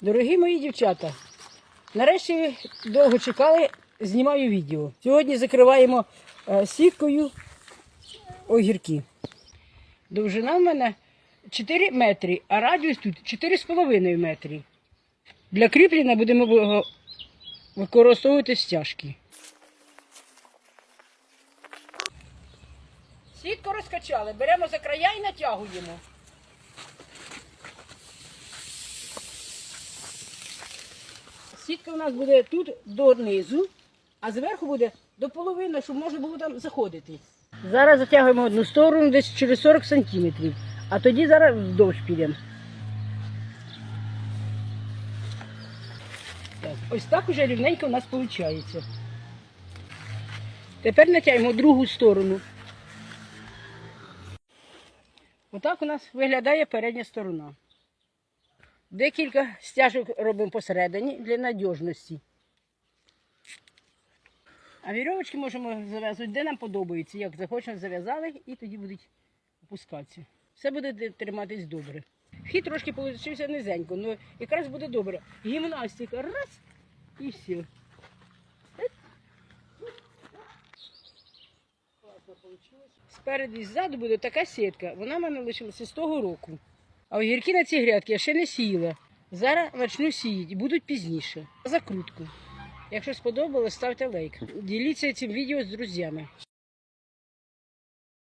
Дорогі мої дівчата, нарешті довго чекали, знімаю відео. Сьогодні закриваємо е, сіткою огірки. Довжина в мене 4 метри, а радіус тут 4,5 метри. Для кріплення будемо використовувати стяжки. Сітку розкачали, беремо за края і натягуємо. Сітка у нас буде тут до низу, а зверху буде до половини, щоб можна було там заходити. Зараз затягуємо одну сторону десь через 40 сантиметрів, а тоді зараз вздовж підемо. Ось так уже рівненько у нас виходить. Тепер натягуємо другу сторону. Отак у нас виглядає передня сторона. Декілька стяжок робимо посередині для надіжності. А вірьовочки можемо зав'язувати, де нам подобається. Як захочемо, зав'язали і тоді будуть опускатися. Все буде триматись добре. Вхід трошки вийшов низенько, але якраз буде добре. Гімнастика раз і все. Спереду і ззаду буде така сітка. Вона в мене лишилася з того року. А огірки на ці грядки я ще не сіяла. Зараз почну сіяти, будуть пізніше. Закрутку. Якщо сподобалось, ставте лайк. Діліться цим відео з друзями.